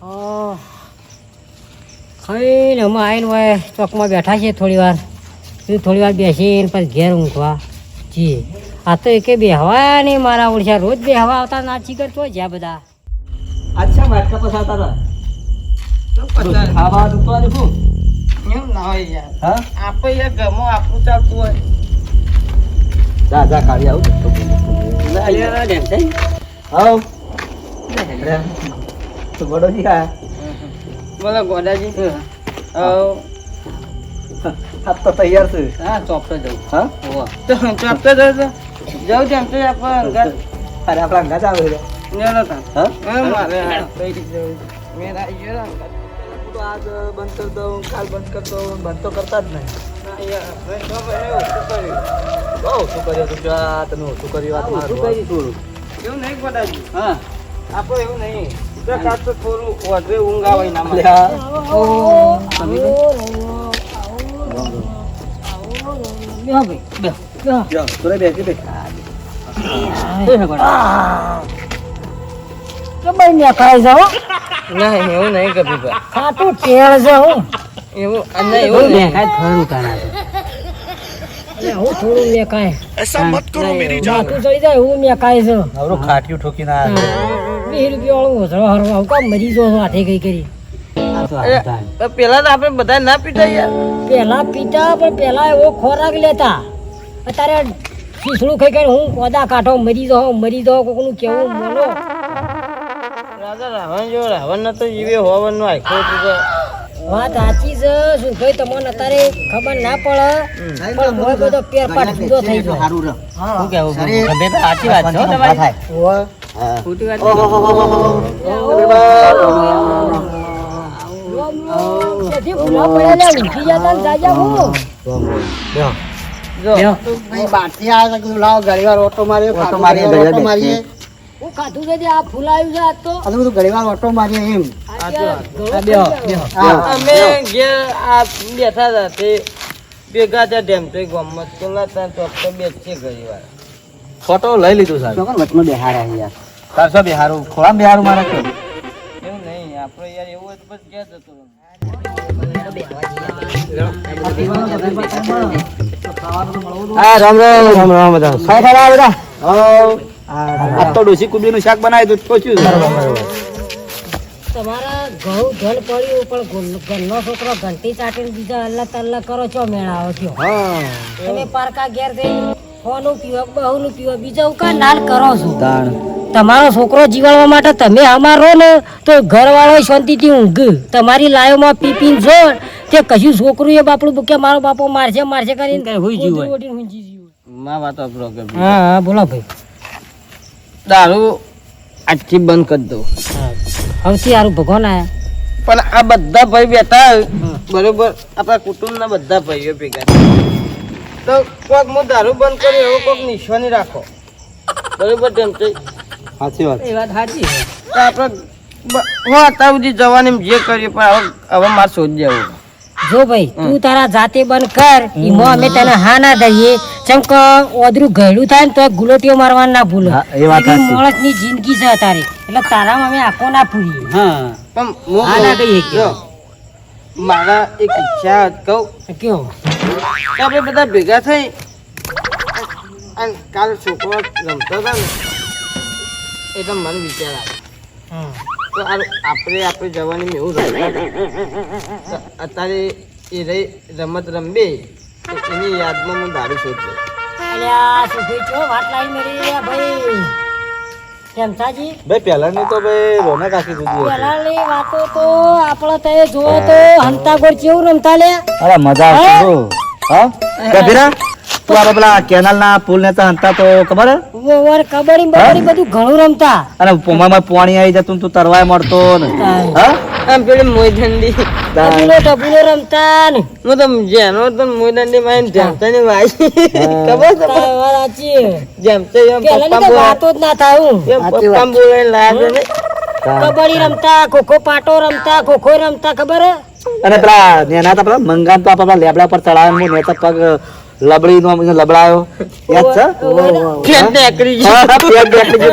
હા ખાઈને અમે આવીને હોય ચોકમાં બેઠા છીએ થોડી વાર થોડી વાર બેસીને પછી ઘેર ઊંઘવા જી આ તો એકે બેહવા નહીં મારા ઓળખ્યા રોજ બેહવા આવતા નાચી તો જ્યાં બધા. અચ્છા માટકા પસારતા હતા? ખાવા દુખવા દુખું એમ ના હોય યાર. હા? આપણે યાર ઘરમાં આપણું ચાલતું હોય. જા જા કાઢી આવું. તો જી બોલો ગોડાજી આ તો તૈયાર છે. હા ચોપડો જવું હા? તો ચાપતો જતો જાઉં જેમ તો આપણે અંગાત અરે આપણા અંગાજ આવે છે. નેનો તા હા? એ મારે આ જવું મેં આવી ગયો ને અંગાત. હું તો આજ બંધ કરતો કાલ બંધ કરતો બંધ તો કરતા જ નહીં. ના, ઓછું. બહુ ઓછું કર્યું તું જા ઓછું કર્યું થોડું એવું નહીં ગોડાજી. હા. આપણે એવું નહીં. થોડું વધે ઊંઘ આવે હું થોડું મેકાય એસા મત કરો મેરી જાન. તું જઈ જાય હું મેકાય છું ખાટ્યું ઠોકી ના વીસ રૂપિયા વાળું ઓસરો હરવા હું કામ મરી જો હાથે કઈ કરી. પેલા તો આપણે બધા ના પીતા યાર. પેલા પીતા પણ પેલા એવો ખોરાક લેતા. અત્યારે શીસડું ખાઈ ખાઈ હું કોદા કાઢો મરી દો મરી જાઓ કોકનું કેવું બોલો. રાજા રાવણ જો રાવણ નતો જીવે હોવાનું આખો વાત સાચી છે શું ભાઈ તમને અત્યારે ખબર ના પડે પણ મોય બધો પેર પાટ થઈ ગયો. શું કેવું ગમે તો સાચી વાત છે તમારી. ખોટી ઓટો મારી મારીએ તો એમ. અમે આ બેઠા હતા તે ભેગા ત્યાં ડેમટોઈ ગમત પેલા ત્યાં ચોપટો બેસશે ઘણી વાર ફોટો લઈ લીધું સાહેબ વચમાં બેહારા યાર તારસો બેહારું? ખોળામાં બેહારું મારે કે? એવું નહીં આપણે યાર એવું જ બસ ગયા જતો રહું. હા રામ રામ રામ રામ બધા. સાહેબ આવો બધા. આ તો ડોસી કુબીનું શાક બનાવી દઉં પહોંચ્યું તમારા ઘઉં ધન પડ્યું પણ ઘરનો છોકરો ઘંટી ચાટીને બીજા અલ્લા તલ્લા કરો છો મેળાવો થયો છો. તમે પારકા ઘેર જઈ ફોનું પીવા બહુનું પીવા બીજા ઉકા નાલ કરો છો? તાણ. તમારો છોકરો જીવાડવા માટે તમે અમારો ને તો ઘરવાળો શાંતિથી ઊંઘ. તમારી લાયોમાં પી પીને જો તે કશું છોકરું એ બાપડું કે મારો બાપો મારશે મારશે કરીને કઈ ઓઢીને જીવ. માં વાતો આપણો કે હા હા બોલો ભાઈ. દારૂ આજથી બંધ કરી દઉં. હવથી સારું ભગવાન આયા. પણ આ બધા ભાઈ બેઠા બરોબર. આપણા કુટુંબના બધા ભાઈઓ ભેગા. તો કોક હું દારૂ બંધ કરી હવે કોક નિશાની રાખો. બરોબર ડેમટોઈ સાચી વાત. એ વાત સાચી તો આપણે હું અત્યાર સુધી જવાની જે કરીએ પણ હવે હવે મારે શોધ જવું જો ભાઈ તું તારા જાતે બંધ કર. એમાં અમે તને હા ના દઈએ. જેમ કે ઓદરું ગયડું થાય ને તો ગુલોટીઓ મારવાનું ના ભૂલો. એ વાત સાચી. માણસની જિંદગી છે તારી. એટલે તારામાં અમે આખો ના પૂરીએ હા. પણ હું હા, ના કહીએ કે. મારા એક ઈચ્છા કહું. કયો આપણે બધા ભેગા થઈ અને કાલ છોકરો રમતો હતો ને એટલે મને વિચાર આવે. તો આપણે આપણે જવાની એવું રમતા અત્યારે એ રહી રમત રમબે એની યાદમાં હું દારૂ શોધ્યો અલ્યા ભાઈ ચો વાત લાવી મેરી આ ભાઈ. કેમ સાજી ભાઈ પહેલાની તો ભાઈ રોનક આખી દીધી પેલાની વાતો તો આપણે તે જોવો તો હંતા ગોળ કેવું રમતા લે. અરે મજા આવતી. હા? કબીરા તું આપણે પેલા કેનાલ ના પુલ ને તો હંતા તો ખબર? ઓવર કબડી બબડી બધું ઘણું રમતા. અને પોમામાં પાણી આવી જતું તું તરવાય મળતો ને. હા? આમ પેલી મોયદંડી ટબુલો ટબુલો રમતા ને હું તો જેનો તો મોયદંડી માં જેમતા ની વાઈ. ખબર છે? સાચી જેમતે એમ પપ્પા વાતો જ ના હું એમ પપ્પા બોલાય લાગે ને. કબડ્ડી રમતા ખોખો પાટો રમતા ખોખો રમતા ખબર અને પેલા નેના તો પેલા મંગાન તો આપણા લેબડા પર ચડાવે ને તો પગ લબડી નો લબડાયો. યાદ છે? ફેટ નેકરી છે. હા, હા, પેટ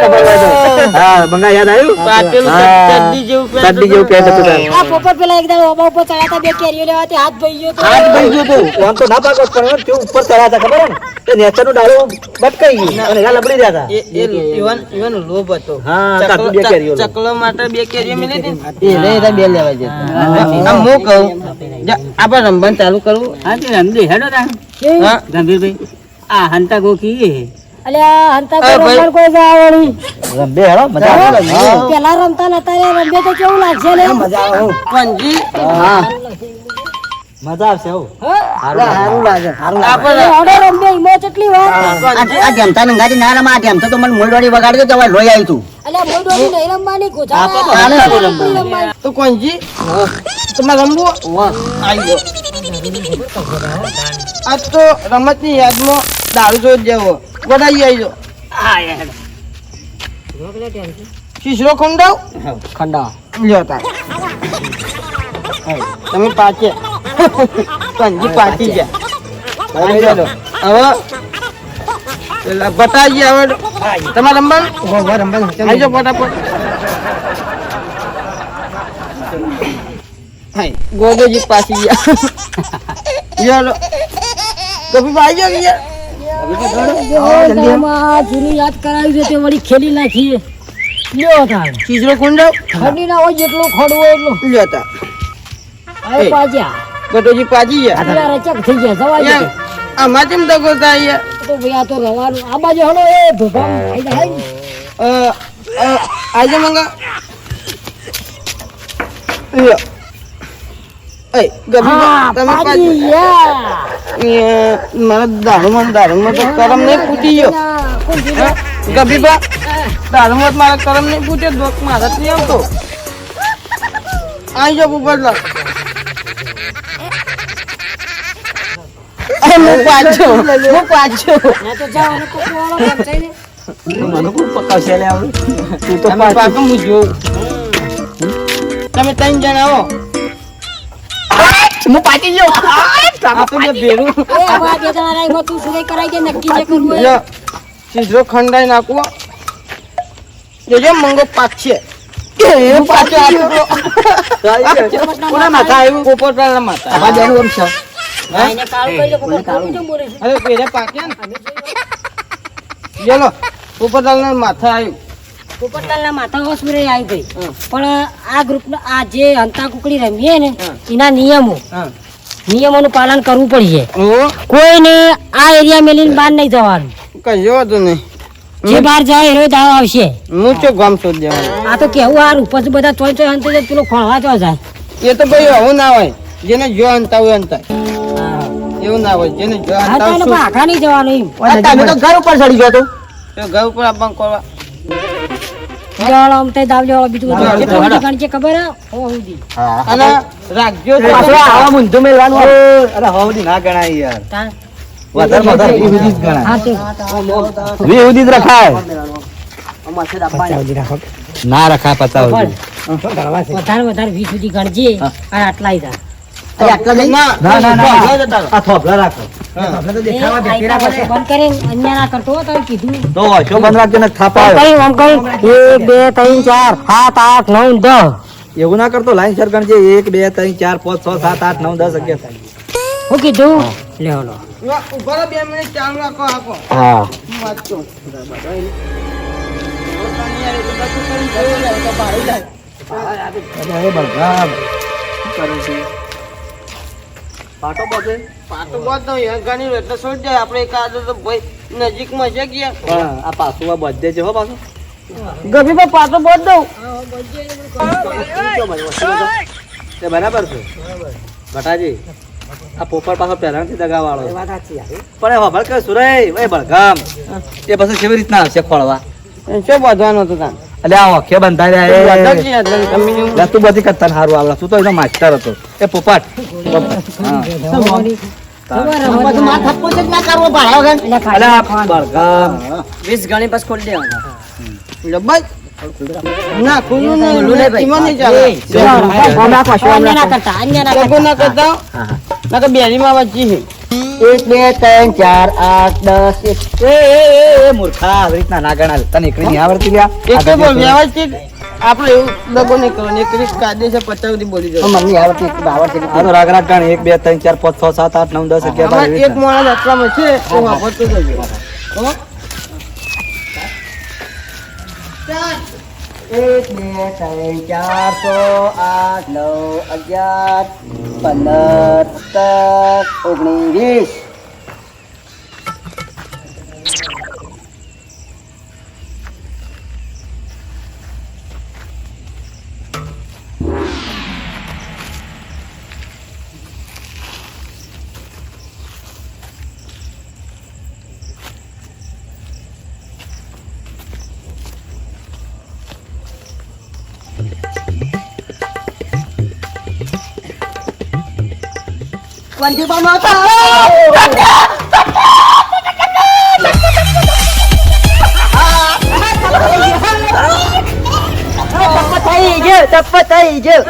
ખબર હોય તો. હા બંગા યાદ આવ્યું? પાટેલું હા. ચડ્ડી જેવું પેન્ટ ચડ્ડી જેવું પેન્ટ હતું આ પોપર પેલા એકદમ ઓબા ઉપર ચડ્યા હતા બે કેરીઓ લેવાથી હાથ ભઈ ગયો તો. હાથ ભઈ ગયો તો. આમ તો ના પાકો પણ તે ઉપર ચડ્યા હતા ખબર ને તે નેચરનું ડાળો બટકાઈ ગયું. અને એના લબડી રહ્યા હતા એ ઇવન ઈવન ઈવન લોભ હતો. હા, ચકલો- બે કેરીઓ ચકલો માટે બે કેરીઓ મિલી હતી ને, એ રે બે લેવા જતા. આમ હું કહું જા, આપણે રમવાનું ચાલુ કરવું. હા અલ્યા હંતા કોઈ કોઈ જાવણી રંબે હેડો મજા આવે. પેલા રમતા નતા રે રમે તો કેવું લાગશે પંજી. મજા આવશે હો. સારું લાગે. અરે આપણે ઓડો રમે ઈમો કેટલી વાર? આ જેમતા ને ગાડી ના રમા જેમતા તો મને મૂળવાડી વગાડી દો તો લોહી આવી તું. અલ્યા મોડોની નહીં રમવાની ગોજા રમવાની તો કોણજી તમારે રમવું? આવી ગયો. આજ તો રમતની યાદમાં દારૂ જોઈ જેવો ગોડાઈ આવી જાઓ શીશરો ખંડાવ? ખંડા લ્યો તાર. તમે પાચે પંજી પાચી ગયા હવે પેલા બતાવી હવે. તમારે રમવાનું? આવી આવજો ફટાફટ. ગોગોજી પાછી ગયા લો કભી ભાઈ કે યાર? જૂની યાદ કરાવી છે તે વળી ખેલી નાખીએ. લ્યો તા ચીજરો કુંડો ખડી ના હોય જેટલું ખોડવો એટલું. લ્યો તા હવે એ. બટોજી પાજી ગયા. અત્યારે ચક થઈ ગયા જવા દે. આ આમાં કેમ દગો થાય યાર? તો ભાઈ આ તો રવાનું. આ બાજુ હલો એ ભગવાન આઈ જાય. અ, આજે મંગા. લ્યો. કરમ નહીં ફૂટી ગયો. ના, કોણ કીધું? ગભીબા દારૂમાં મારા કરમ નહીં ફૂટ્યો દોક મારા નહીં આવતો. આઈ જાઓ ઉપર હું પાછો હું પાછો. મને પકાવશે લે આવડું? તું તો હું જોઉં. તમે ત્રણ જણા આવો. હું પાટી ગયો આપણે ભેરું એ વાત એ તમારા એમાં તું સુરે કરાઈ દે નક્કી જે કરવું હોય. લ્યો ખંડાઈ નાખવો જોજો મંગો પાક છે. એ પાછો આપો કોના માથા આવ્યું? પોપટવાળા માતા આ બેનું એમ છે. એને કાળું કરી દે, કોક કેમ બોલે છે? અરે પેરે પાક્યા ને? ચલો પોપટવાળા માથા આવ્યું. પોપટલાલના માતા હોસ્પિટલ આવી ગઈ. પણ આ ગ્રુપના આ જે હંતા કુકડી રમીએ ને એના નિયમો. નિયમોનું પાલન કરવું પડશે. કોઈને આ એરિયા મેલીને બહાર નહીં જવાનું. કઈ વાંધો નહીં. જે બહાર જાય એનો દાવ આવશે. હું ચો ગામ શોધ દેવાનું આ તો કેવું હારું પછી બધા ચોય ચોય અંતે જાય, પેલો ખોળવા ચો જાય. એ તો ભાઈ આવું ના હોય. જેને જો અંતા હોય અંતા એવું ના હોય. જેને જો અંતા હોય આખા નહીં જવાનું એમ. તમે તો ઘર ઉપર ચડી ગયો તો. ઘર ઉપર આપવાનું કરવા. જવાળો તે દાવ જવાળો બીજું બધું. કેટલું હા. બધું ગણશે ખબર? હે? અને રાખજો તો. આવા મૂંધું મેલવાનું અરે હવડી ના ગણાય યાર. વધારે વધારે. વી સુધી જ ગણાય. હા તે. જ રખાય. અમારે છે દાબવાની. ના રખાય પચાવ વધારે વધારે વીસ સુધી ગણજે આટલા આટલા? ના ઘર જતા રહો. આ થોભલા રાખો એ બંધ કરીને અન્ય ના કરતો તો કીધું. તો વાંચો બંધ રાખજો ને થાપા કઈ આમ કઈ? એક બે ત્રણ ચાર સાત આઠ નવ દસ. એવું ના કરતો લાઈન સર ગણજે એક બે ત્રણ ચાર પાંચ છ સાત આઠ નવ દસ અગિયાર. હું કીધું? લે હલો ના, રહો બે મિનિટ ચાલુ રાખો આપો હા હું વાંચતો. પોતાની યાર એ બધું ને, તો ભાળી વાર એટલે છોડી જાય આપણે એક તો ભાઈ નજીકમાં છે ગયા આ પાછું આ બધે છે હો પાછું. ગભી પર પાટો બાદ દઉં. તે બરાબર છે. બટાજી આ પોપર પાછો પહેલાથી દગા વાળો પણ એ ખબર કે સુરે એ બળગામ. એ પછી કેવી રીતના આવશે ખોળવા? શું બાંધવાનું હતું તાન? એટલે આ ઓખે બંધાઈ રહ્યા બધા તું બધી કરતા સારું આવડે. તું તો એનો માસ્ટર હતો. એ પોપટ. વીસ ગણી બસ ખોલી દેવાના. ના ખુલ્લું નહીં. ચાલે. વચ્ચી એક બે ત્રણ ચાર આઠ દસ એક. મૂર્ખા આવી રીતના ના ગણાય. તને એકલી આવડતી ગયા એક બોલ વ્યવસ્થિત. આપણે એવું દગો નહીં કરવાનો. એક રીત કાયદેસર પચાસ બોલી જવાનું મને આવડતી આવડતી આ તો રાગ રાગ ગણ એક બે ત્રણ ચાર પાંચ છ સાત આઠ નવ દસ અગિયાર બાર એક માણસ આટલામાં છે હું વાપરતો જજો? એક બે ત્રણ ચાર સો આઠ નવ અગિયાર પંદર સત્તર ઓગણીસ વીસ. ટ્વેન્ટી પર થઈ ગયો ચપ્પો થઈ ગયો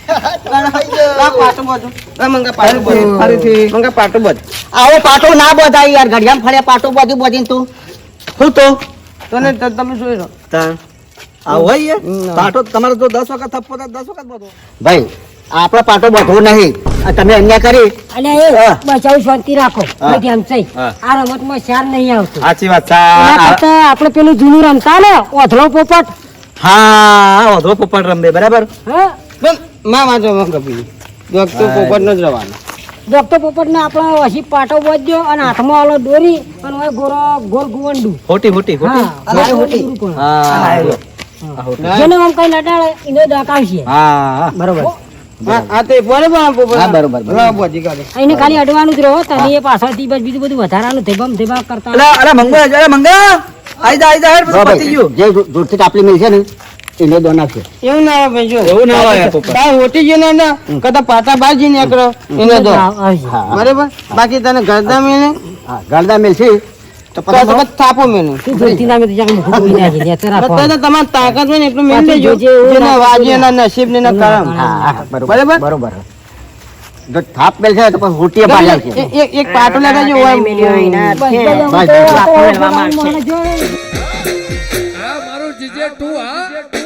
આ પાટું બધું. આ મંગા પાટું બધું. ફરીથી. મંગા પાટું બધું. આવો પાટો ના બધાય યાર ઘડિયાળ ફળે પાટો બધી બધી તું શું તો તને તમે જોઈ લો. હોય પાટો તમારો જો દસ વખત થપ્પો દસ વખત બધો. ભાઈ આપણો પાટો બધો નહીં. આ તમે અન્યાય કરી. અને એ બચાવ શાંતિ રાખો. આમ થઈ. આ રમતમાં શાર નહીં આવતો. સાચી વાત છે. આપણે પેલું જૂનું રમતા ને ઓથળો પોપટ. હા વધો પોપટ રમે બરાબર? હા. માં વાંચો મંગા પી ડોક્ટર પોપટ નો જ રહેવાનો ડોક્ટર પોપટ ને આપણે વસી પાટો બાંધ્યો અને હાથમાં આલો દોરી અને હવે ગોરો ગોર ગુવંડું. હોટી હોટી હોટી? હા ગોર ગુવંડું પણ. હા જેને આમ કઈ લટાડે એને દાકાવશે હા. બરોબર. એને ખાલી અડવાનું જ રહો તમે એ પાછળથી બસ બીજું બધું વધારાનું ધેબામ ધેબા કરતા મંગા મંગા આઈ જા આઈ જા પતી ગયું. જે દૂરથી કાપલી મિલશે ને એને દો નાખે. એવું ના આવે જો. એવું ના આવે. તાર હોટી જઈને ના કદા પાટા બાજી નીકળો એને દો બરાબર? બાકી તને ગરદા મેને હા ગરદા મેલ તો તો પછી થાપો મેને તું ના મેં તો જાણે મુખું ધોઈ નાખી દે, અત્યારે રાખો. બધા તમારે તાકાત હોય ને એટલું મેળ એવું જેના ના વાજી એના નસીબ ને એના કરમ બરોબર બરાબર? બરોબર. જો થાપ મિલશે તો પછી હોટી પાડ્યા છે. એક- એક પાટો લગાજો હોય ભાઈ આમ બસ, બસ, મેલવા જોડે. આ મારો જીજે તું હા.